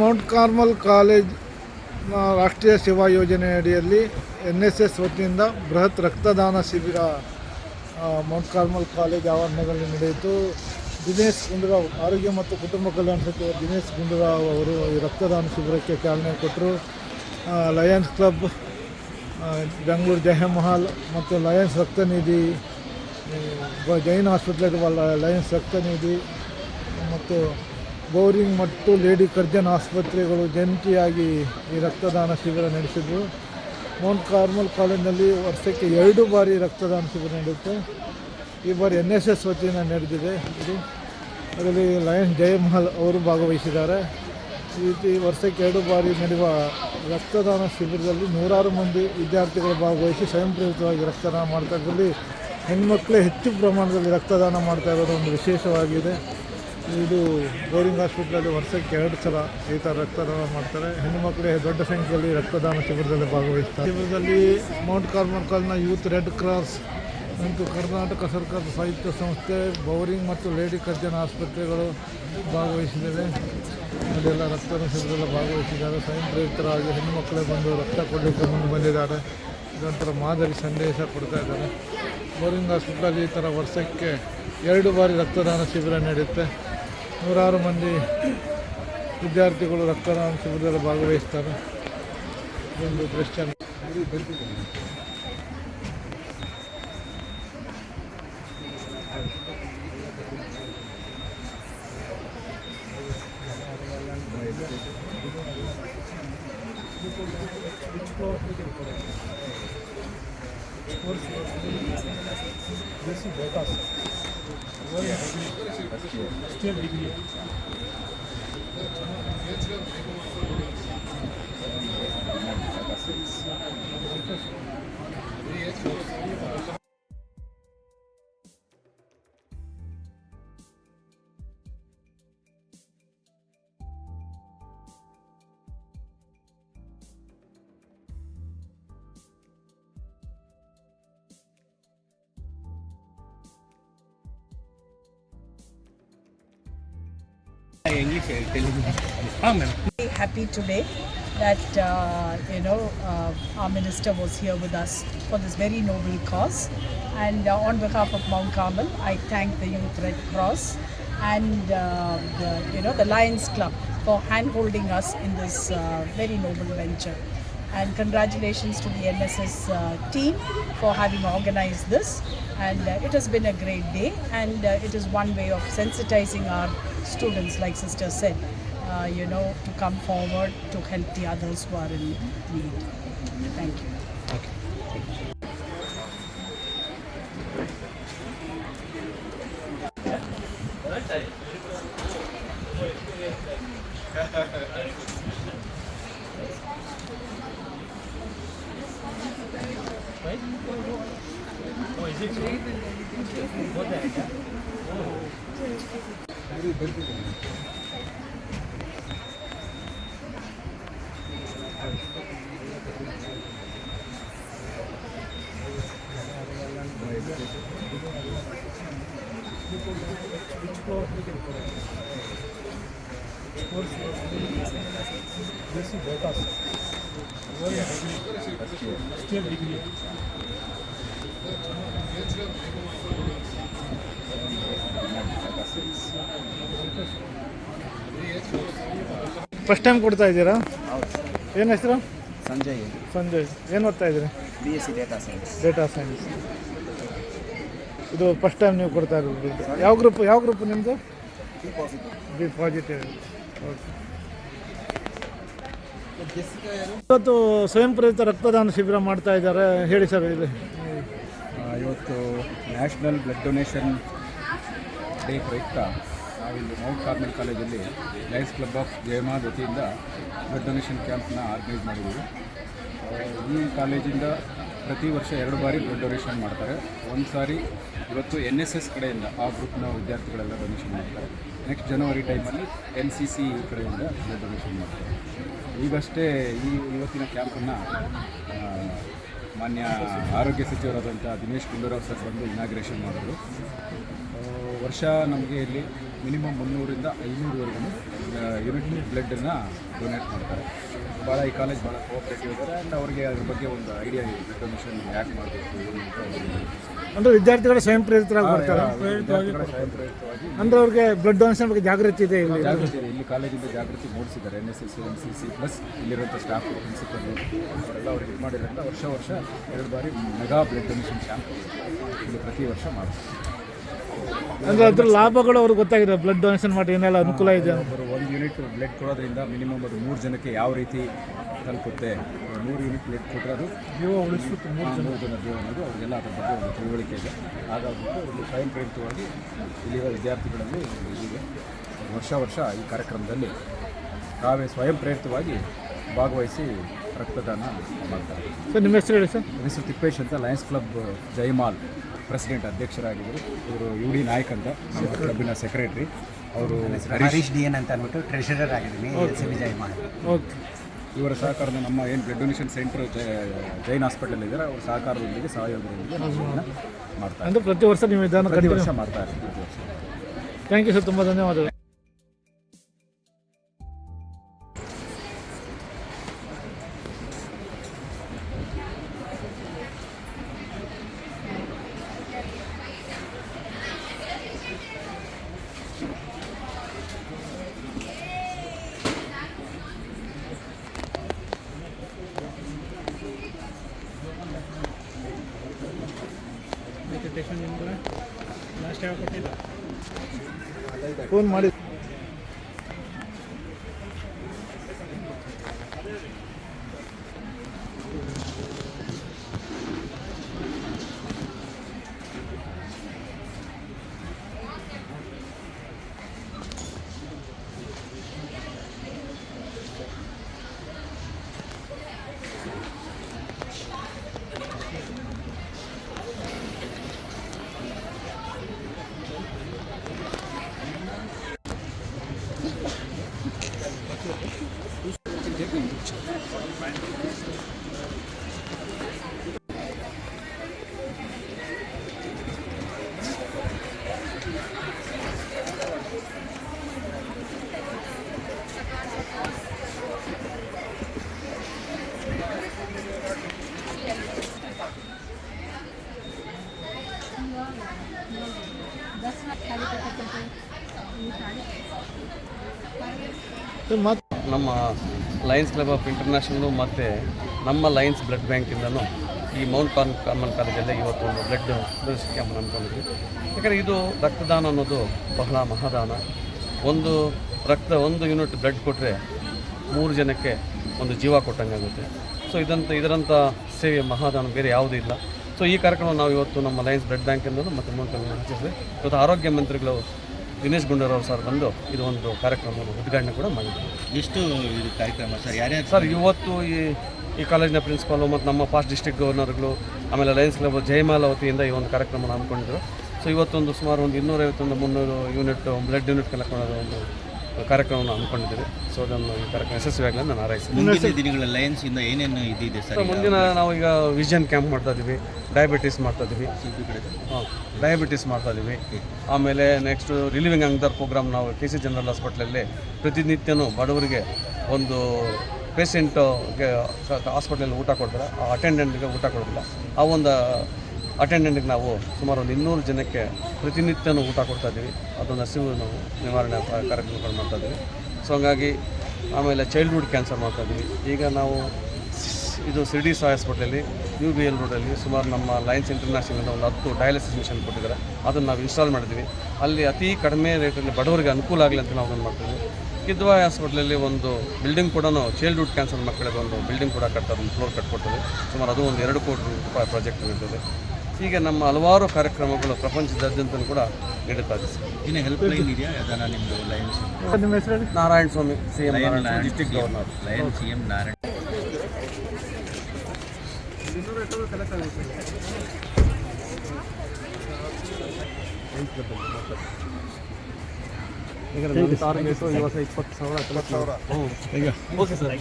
Mount Carmel college ರಾಷ್ಟ್ರೀಯ ಸೇವಾ ಯೋಜನೆ ಅಡಿಯಲ್ಲಿ ಎನ್ ಎಸ್ ಎಸ್ ವತಿಯಿಂದ ಬೃಹತ್ ರಕ್ತದಾನ ಶಿಬಿರ ಮೌಂಟ್ ಕಾರ್ಮಲ್ ಕಾಲೇಜ್ ಆವರಣದಲ್ಲಿ ನಡೆಯಿತು. ದಿನೇಶ್ ಗುಂಡೂರಾವ್ ಆರೋಗ್ಯ ಮತ್ತು ಕುಟುಂಬ ಕಲ್ಯಾಣ ಸಚಿವ ದಿನೇಶ್ ಗುಂಡೂರಾವ್ ಅವರು ಈ ರಕ್ತದಾನ ಶಿಬಿರಕ್ಕೆ ಚಾಲನೆ ಕೊಟ್ಟರು. ಲಯನ್ಸ್ ಕ್ಲಬ್ ಬೆಂಗಳೂರು ಜಯಮಹಲ್ ಮತ್ತು ಲಯನ್ಸ್ ರಕ್ತನಿಧಿ ಜೈನ್ ಹಾಸ್ಪಿಟ್ಲಿರುವ ಲಯನ್ಸ್ ರಕ್ತನಿಧಿ ಮತ್ತು ಗೌರಿಂಗ್ ಮತ್ತು ಲೇಡಿ ಕರ್ಜನ್ ಆಸ್ಪತ್ರೆಗಳು ಜಂಟಿಯಾಗಿ ಈ ರಕ್ತದಾನ ಶಿಬಿರ ನಡೆಸಿದ್ರು. ಮೌಂಟ್ ಕಾರ್ಮಲ್ ಕಾಲೇಜಿನಲ್ಲಿ ವರ್ಷಕ್ಕೆ ಎರಡು ಬಾರಿ ರಕ್ತದಾನ ಶಿಬಿರ ನಡೆಯುತ್ತೆ. ಈ ಬಾರಿ ಎನ್ ಎಸ್ ಎಸ್ ವತಿಯಿಂದ ನಡೆದಿದೆ ಇದು. ಅದರಲ್ಲಿ ಲಯನ್ಸ್ ಜಯಮಹಲ್ ಅವರು ಭಾಗವಹಿಸಿದ್ದಾರೆ. ಈ ರೀತಿ ವರ್ಷಕ್ಕೆ ಎರಡು ಬಾರಿ ನಡೆಯುವ ರಕ್ತದಾನ ಶಿಬಿರದಲ್ಲಿ ನೂರಾರು ಮಂದಿ ವಿದ್ಯಾರ್ಥಿಗಳು ಭಾಗವಹಿಸಿ ಸ್ವಯಂಪ್ರೇರಿತವಾಗಿ ರಕ್ತದಾನ ಮಾಡ್ತಾ ಇದ್ದಲ್ಲಿ ಹೆಣ್ಮಕ್ಳೇ ಹೆಚ್ಚು ಪ್ರಮಾಣದಲ್ಲಿ ರಕ್ತದಾನ ಮಾಡ್ತಾ ಇರೋದು ಒಂದು ವಿಶೇಷವಾಗಿದೆ. ಇದು ಬೋರಿಂಗ್ ಹಾಸ್ಪಿಟ್ಲಲ್ಲಿ ವರ್ಷಕ್ಕೆ ಎರಡು ಸಲ ಈ ಥರ ರಕ್ತದಾನ ಮಾಡ್ತಾರೆ. ಹೆಣ್ಣುಮಕ್ಕಳೇ ದೊಡ್ಡ ಸಂಖ್ಯೆಯಲ್ಲಿ ರಕ್ತದಾನ ಶಿಬಿರದಲ್ಲಿ ಭಾಗವಹಿಸ್ತಾರೆ. ಶಿಬಿರದಲ್ಲಿ ಮೌಂಟ್ ಕಾರ್ಮಲ್ಕಲ್ನ ಯೂತ್ ರೆಡ್ ಕ್ರಾಸ್ ಮತ್ತು ಕರ್ನಾಟಕ ಸರ್ಕಾರದ ಸಾಹಿತ್ಯ ಸಂಸ್ಥೆ ಬೌರಿಂಗ್ ಮತ್ತು ಲೇಡಿ ಕರ್ಜನ ಆಸ್ಪತ್ರೆಗಳು ಭಾಗವಹಿಸಿದ್ದೇವೆ. ಅಲ್ಲೆಲ್ಲ ರಕ್ತದಾನ ಶಿಬಿರದಲ್ಲಿ ಭಾಗವಹಿಸಿದ್ದಾರೆ. ಸ್ವಯಂ ಪ್ರೇರಿತರಾಗಿ ಹೆಣ್ಣು ಮಕ್ಕಳೇ ಬಂದು ರಕ್ತ ಕೊಡಲಿಕ್ಕೆ ಮುಂದೆ ಬಂದಿದ್ದಾರೆ. ಇದೊಂಥರ ಮಾದರಿ ಸಂದೇಶ ಕೊಡ್ತಾ ಇದ್ದಾರೆ. ಬೋರಿಂಗ್ ಹಾಸ್ಪಿಟ್ಲಲ್ಲಿ ಈ ಥರ ವರ್ಷಕ್ಕೆ ಎರಡು ಬಾರಿ ರಕ್ತದಾನ ಶಿಬಿರ ನಡೆಯುತ್ತೆ. ನೂರಾರು ಮಂದಿ ವಿದ್ಯಾರ್ಥಿಗಳು ರಕ್ತದಾನ ಶಿಬಿರದಲ್ಲಿ ಭಾಗವಹಿಸ್ತಾರೆ ಒಂದು ದೃಶ್ಯ Telugu. Still degree. Very happy today that uh, you know uh, our minister was here with us for this very noble cause. And uh, on behalf of Mount Carmel I thank the Youth Red Cross and uh, the, you know the Lions Club for hand-holding us in this uh, very noble venture. And congratulations to the NSS uh, team for having organized this. And uh, it has been a great day and uh, it is one way of sensitizing our students like sister said uh, you know, to come forward to help the others who are in need. Thank you. Still degree. First time ಕೊಡ್ತಾ ಇದ್ದೀರಾ? ಏನು ಹೆಸರು? ಸಂಜಯ್. ಸಂಜಯ್. ಏನು ಓದ್ತಾ ಇದ್ದೀರಿ? B S C data science data science ಇದು first time ನೀವು ಕೊಡ್ತಾ ಇರೋದು. ಯಾವ ಗ್ರೂಪ್ ಯಾವ ಗ್ರೂಪ್ ನಿಮ್ಮದು ಬಿ ಪಾಸಿಟಿವ್ ಓಕೆ ಇವತ್ತು ಸ್ವಯಂ ಪ್ರೇರಿತ ರಕ್ತದಾನ ಶಿಬಿರ ಮಾಡ್ತಾ ಇದ್ದಾರೆ. ಹೇಳಿ ಸರ್ ಇದು. ಇವತ್ತು ನ್ಯಾಷನಲ್ ಬ್ಲಡ್ ಡೊನೇಷನ್ ಡೇ ಪ್ರಯುಕ್ತ ನಾವಿಲ್ಲಿ ಮೌಂಟ್ ಕಾರ್ಮೆಲ್ ಕಾಲೇಜಲ್ಲಿ ಲಯನ್ಸ್ ಕ್ಲಬ್ ಆಫ್ ಜಯಮಾದ್ ವತಿಯಿಂದ ಬ್ಲಡ್ ಡೊನೇಷನ್ ಕ್ಯಾಂಪ್ನ ಆರ್ಗನೈಸ್ ಮಾಡಿದ್ದೀವಿ. ಈ ಕಾಲೇಜಿಂದ ಪ್ರತಿ ವರ್ಷ ಎರಡು ಬಾರಿ ಬ್ಲಡ್ ಡೊನೇಷನ್ ಮಾಡ್ತಾರೆ. ಒಂದು ಸಾರಿ ಇವತ್ತು ಎನ್ ಎಸ್ ಎಸ್ ಕಡೆಯಿಂದ ಆ ಗ್ರೂಪ್ನ ವಿದ್ಯಾರ್ಥಿಗಳೆಲ್ಲ ಡೊನೇಷನ್ ಮಾಡ್ತಾರೆ. ನೆಕ್ಸ್ಟ್ ಜನವರಿ ಟೈಮಲ್ಲಿ ಎನ್ ಸಿ ಸಿ ಕಡೆಯಿಂದ ಬ್ಲಡ್ ಡೊನೇಷನ್ ಮಾಡ್ತಾರೆ. ಈಗಷ್ಟೇ ಈ ಇವತ್ತಿನ ಕ್ಯಾಂಪನ್ನು ಮಾನ್ಯ ಆರೋಗ್ಯ ಸಚಿವರಾದಂಥ ದಿನೇಶ್ ಗುಂಡೂರಾವ್ ಸರ್ ಬಂದು ಇನಾಗ್ರೇಷನ್ ಮಾಡಿದ್ರು. ವರ್ಷ ನಮಗೆ ಇಲ್ಲಿ ಮಿನಿಮಮ್ ಮುನ್ನೂರಿಂದ ಐನೂರುವರೆಗೂ ಯೂನಿಟ್ ಬ್ಲಡ್ಡನ್ನು ಡೊನೇಟ್ ಮಾಡ್ತಾರೆ. ಭಾಳ ಈ ಕಾಲೇಜ್ ಭಾಳ ಕೋಆಪ್ರೇಟಿವ್ ಇದ್ದಾರೆ ಆ್ಯಂಡ್ ಅವರಿಗೆ ಅದ್ರ ಬಗ್ಗೆ ಒಂದು ಐಡಿಯಾ ಇದೆ. ಡೊನೇಷನ್ ಯಾಕೆ ಮಾಡಬೇಕು ಅಂತ ಅಂದರೆ ವಿದ್ಯಾರ್ಥಿಗಳು ಸ್ವಯಂ ಪ್ರೇರಿತರಾಗಿ ಬರ್ತಾರೆ. ಅಂದ್ರೆ ಅವ್ರಿಗೆ ಬ್ಲಡ್ ಡೊನೇಷನ್ ಬಗ್ಗೆ ಜಾಗೃತಿ ಇದೆ ಇಲ್ಲಿ? ಜಾಗೃತಿ ಇದೆ. ಇಲ್ಲಿ ಕಾಲೇಜಿಂದ ಜಾಗೃತಿ ಮೂಡಿಸಿದ್ದಾರೆ. N S S N C C plus ಇಲ್ಲಿರುವಂಥ ಸ್ಟಾಫ್ ಪ್ರಿನ್ಸಿಪಲ್ ಅವರೆಲ್ಲ ಅವ್ರಿಗೆ ಇದು ಮಾಡಿರೋದ್ರಿಂದ ವರ್ಷ ವರ್ಷ ಎರಡು ಬಾರಿ ಮೆಗಾ ಬ್ಲಡ್ ಡೊನೇಷನ್ ಕ್ಯಾಂಪ್ ಇಲ್ಲಿ ಪ್ರತಿ ವರ್ಷ ಮಾಡ್ತಾರೆ. ಅಂದರೆ ಅದ್ರ ಲಾಭಗಳು ಅವ್ರಿಗೆ ಗೊತ್ತಾಗಿದೆ. ಬ್ಲಡ್ ಡೊನೇಷನ್ ಮಾಡಿ ಏನೆಲ್ಲ ಅನುಕೂಲ ಇದೆ ಯೂನಿಟ್ ಬ್ಲಡ್ ಕೊಡೋದ್ರಿಂದ ಮಿನಿಮಮ್ ಅದು ಮೂರು ಜನಕ್ಕೆ ಯಾವ ರೀತಿ ತಲುಪುತ್ತೆ? ಮೂರು ಯೂನಿಟ್ ಬ್ಲಡ್ ಕೊಟ್ಟರೆ ಅದು ಜೀವ ಉಳಿಸುತ್ತೆ ಮೂರು ಜನ ಜನ ಜೀವ ಅನ್ನೋದು ಅವರಿಗೆಲ್ಲ ಅದರ ಬಗ್ಗೆ ಒಂದು ತಿಳುವಳಿಕೆ ಇದೆ. ಹಾಗಾಗ್ಬಿಟ್ಟು ಒಂದು ಸ್ವಯಂ ಪ್ರೇರಿತವಾಗಿ ಇಲ್ಲಿರೋ ವಿದ್ಯಾರ್ಥಿಗಳಲ್ಲಿ ಇದೆ ವರ್ಷ ವರ್ಷ ಈ ಕಾರ್ಯಕ್ರಮದಲ್ಲಿ ತಾವೇ ಸ್ವಯಂ ಪ್ರೇರಿತವಾಗಿ ಭಾಗವಹಿಸಿ ರಕ್ತದಾನ ಮಾಡ್ತಾರೆ. ಸರ್ ನಿಮ್ಮ ಹೆಸರು ಹೇಳಿ ಸರ್? ಮೈಸೂರು ಹೆಸರು ತಿಪ್ಪೇಶ್ ಅಂತ ಲಯನ್ಸ್ ಕ್ಲಬ್ ಜೈಮಾಲ್ ಪ್ರೆಸಿಡೆಂಟ್ ಅಧ್ಯಕ್ಷರಾಗಿದ್ದರು. ಇವರು ಯು ಡಿ ನಾಯಕ್ ಅಂತ ಕ್ಲಬ್ಬಿನ ಸೆಕ್ರೆಟರಿ. ಅವರು ಹರೀಶ್. ಡಿ ಎನ್ ಅಂತ ಅಂದ್ಬಿಟ್ಟು ಟ್ರೆಷರರ್ ಆಗಿದ್ದೀನಿ ಎಸ್ ವಿಜಯ್ ಮಾಡಿ. ಓಕೆ ಇವರ ಸಹಕಾರದ ನಮ್ಮ ಏನು blood donation centre Jain hospital ಇದ್ದಾರೆ ಅವ್ರ ಸಹಕಾರದೊಂದಿಗೆ ಸಹಯೋಗದೊಂದಿಗೆ ಮಾಡ್ತಾರೆ ಇದನ್ನ ಮಾಡ್ತಾ ಅಂದರೆ ಪ್ರತಿ ವರ್ಷ ನೀವು ಇದನ್ನು ಪ್ರತಿ ಕಂಟಿನ್ಯೂ ವರ್ಷ ಮಾಡ್ತಾ ಇರ್ತೀವಿ ಪ್ರತಿ ವರ್ಷ. ಥ್ಯಾಂಕ್ ಯು ಸರ್ ತುಂಬ ಧನ್ಯವಾದಗಳು. ಫೋನ್ ಮಾಡಿ. ನಮ್ಮ ಲಯನ್ಸ್ ಕ್ಲಬ್ ಆಫ್ ಇಂಟರ್ನ್ಯಾಷನಲ್ಲು ಮತ್ತು ನಮ್ಮ ಲಯನ್ಸ್ ಬ್ಲಡ್ ಬ್ಯಾಂಕಿಂದನೂ ಈ ಮೌಂಟ್ ಕಾರ್ನ್ ಕಾಮನ್ ಕಾಲೇಜಲ್ಲಿ ಇವತ್ತು ಒಂದು ಬ್ಲಡ್ ಡೊನೇಷನ್ ಕ್ಯಾಂಪ್ ಯಾಕಂದರೆ ಇದು ರಕ್ತದಾನ ಅನ್ನೋದು ಬಹಳ ಮಹಾದಾನ. ಒಂದು ರಕ್ತ, ಒಂದು ಯೂನಿಟ್ ಬ್ಲಡ್ ಕೊಟ್ಟರೆ ಮೂರು ಜನಕ್ಕೆ ಒಂದು ಜೀವ ಕೊಟ್ಟಂಗೆ ಆಗುತ್ತೆ ಸೊ ಇದಂತ ಇದರಂಥ ಸೇವೆ ಮಹಾದಾನ, ಬೇರೆ ಯಾವುದೂ ಇಲ್ಲ. ಸೊ ಈ ಕಾರ್ಯಕ್ರಮ ನಾವು ಇವತ್ತು ನಮ್ಮ ಲಯನ್ಸ್ ಬ್ಲಡ್ ಬ್ಯಾಂಕ್ ಮತ್ತು ಮೂಲಕ ಆಚರಿಸಿದ್ವಿ ಇವತ್ತು ಆರೋಗ್ಯ ಮಂತ್ರಿಗಳು ದಿನೇಶ್ ಗುಂಡೂರಾವ್ ಸರ್ ಬಂದು ಇದು ಒಂದು ಕಾರ್ಯಕ್ರಮವನ್ನು ಉದ್ಘಾಟನೆ ಕೂಡ ಮಾಡಿದ್ದಾರೆ ಎಷ್ಟು ಇದು ಕಾರ್ಯಕ್ರಮ ಸರ್? ಯಾರ್ಯಾರು ಸರ್ ಇವತ್ತು ಈ ಈ ಕಾಲೇಜಿನ ಪ್ರಿನ್ಸಿಪಾಲು ಮತ್ತು ನಮ್ಮ ಫಾಸ್ಟ್ ಡಿಸ್ಟ್ರಿಕ್ಟ್ ಗವರ್ನರ್ಗಳು ಆಮೇಲೆ ಲಯನ್ಸ್ ಕ್ಲಬ್ ಜಯಮಾಲಾವತಿಯಿಂದ ಈ ಒಂದು ಕಾರ್ಯಕ್ರಮನ ಹಮ್ಮಿಕೊಂಡಿದ್ದರು ಸೊ ಇವತ್ತೊಂದು ಸುಮಾರು ಒಂದು ಇನ್ನೂರೈವತ್ತೊಂದು ಮುನ್ನೂರು ಯೂನಿಟ್ ಬ್ಲಡ್ ಯೂನಿಟ್ ಕಲೆಕ್ಟ್ ಮಾಡೋದು ಒಂದು ಕಾರ್ಯಕ್ರಮವನ್ನು ಹಮ್ಮಿಕೊಂಡಿದ್ದೀವಿ. ಸೊ ಅದನ್ನು ಈ ಕಾರ್ಯಕ್ರಮ ಯಶಸ್ವಿಯಾಗಲಿ ನಾನು ಹಾರೈಸ್ತೀನಿ ಮುಂದಿನ ದಿನಗಳ ಲಯನ್ಸ್ ಇಂದ ಏನೇನು ಇದಿದೆ ಸೊ ಸರ್ ಮುಂದಿನ ನಾವು ಈಗ ವಿಷನ್ ಕ್ಯಾಂಪ್ ಮಾಡ್ತಾ ಇದ್ದೀವಿ. ಡಯಾಬಿಟಿಸ್ ಮಾಡ್ತಾ ಇದ್ದೀವಿ. ಹಾಂ ಡಯಾಬಿಟಿಸ್ ಮಾಡ್ತಾ ಇದ್ದೀವಿ. ಆಮೇಲೆ ನೆಕ್ಸ್ಟ್ ರಿಲೀವಿಂಗ್ ಅಂಗದರ್ ಪ್ರೋಗ್ರಾಮ್ ನಾವು ಕೆ ಸಿ ಜನರಲ್ ಹಾಸ್ಪಿಟ್ಲಲ್ಲಿ ಪ್ರತಿನಿತ್ಯನೂ ಬಡವರಿಗೆ ಒಂದು ಪೇಷಂಟ್ಗೆ ಹಾಸ್ಪಿಟ್ಲಲ್ಲಿ ಊಟ ಕೊಡ್ತಾರೆ. ಆ ಅಟೆಂಡೆಂಟ್ಗೆ ಊಟ ಕೊಡೋದಿಲ್ಲ. ಆ ಒಂದು ಅಟೆಂಡೆಂಟ್ಗೆ ನಾವು ಸುಮಾರು ಒಂದು ಇನ್ನೂರು ಜನಕ್ಕೆ ಪ್ರತಿನಿತ್ಯನೂ ಊಟ ಕೊಡ್ತಾ ಇದ್ದೀವಿ. ಅದೊಂದು ಹಸಿವು ನಾವು ನಿವಾರಣೆ ಕಾರ್ಯಕ್ರಮಗಳು ಮಾಡ್ತಾ ಇದ್ದೀವಿ. ಸೊ ಹಂಗಾಗಿ ಆಮೇಲೆ ಚೈಲ್ಡ್ಹುಡ್ ಕ್ಯಾನ್ಸರ್ ಮಾಡ್ತಾ ಇದ್ದೀವಿ. ಈಗ ನಾವು ಇದು ಸಿರ್ಡಿ ಸಾಯ್ ಹಾಸ್ಪಿಟ್ಲಲ್ಲಿ ಯು ಬಿ ಎಲ್ ರೋಡಲ್ಲಿ ಸುಮಾರು ನಮ್ಮ ಲಯನ್ಸ್ ಇಂಟರ್ನ್ಯಾಷನಲ್ ಒಂದು ಹತ್ತು ಡಯಾಲಿಸಿಸ್ ಮಿಷನ್ ಕೊಟ್ಟಿದ್ದಾರೆ. ಅದನ್ನು ನಾವು ಇನ್ಸ್ಟಾಲ್ ಮಾಡಿದ್ವಿ ಅಲ್ಲಿ ಅತಿ ಕಡಿಮೆ ರೇಟಲ್ಲಿ ಬಡವರಿಗೆ ಅನುಕೂಲ ಆಗಲಿ ಅಂತ ನಾವು ಅದನ್ನು ಮಾಡ್ತೀವಿ ಕಿದ್ವಾಯ್ ಹಾಸ್ಪಿಟ್ಲಲ್ಲಿ ಒಂದು ಬಿಲ್ಡಿಂಗ್ ಕೂಡ ಚೈಲ್ಡ್ಹುಡ್ ಕ್ಯಾನ್ಸರ್ ಮಕ್ಕಳಿಗೆ ಒಂದು ಬಿಲ್ಡಿಂಗ್ ಕೂಡ ಕಟ್ಟೋದು ಫ್ಲೋರ್ ಕಟ್ಕೊಡ್ತದೆ. ಸುಮಾರು ಅದು ಒಂದು ಎರಡು ಕೋಟಿ ರೂಪಾಯಿ ಪ್ರಾಜೆಕ್ಟ್ ನಡೀತದೆ. ಹೀಗೆ ನಮ್ಮ ಹಲವಾರು ಕಾರ್ಯಕ್ರಮಗಳು ಪ್ರಪಂಚದಾದ್ಯಂತ ಕೂಡ ನಡೀತಾ ಇದೆ. ಇನ್ನು ಹೆಲ್ಪ್ ಲೈನ್ ಇದೆಯಾ? ಅದನ್ನ ನಿಮ್ಮದು ಲಯನ್ಸ್ ಸರ್ ನಿಮ್ಮ ಹೆಸರು Narayana Swamy C M Narayana district governor lion C M Narayana. ಈಗ ವರ್ಷ ಇಪ್ಪತ್ತು ಸಾವಿರ ಹತ್ತೊಂಬತ್ತು ಸಾವಿರ. ಹ್ಞೂ ಓಕೆ ಸರ್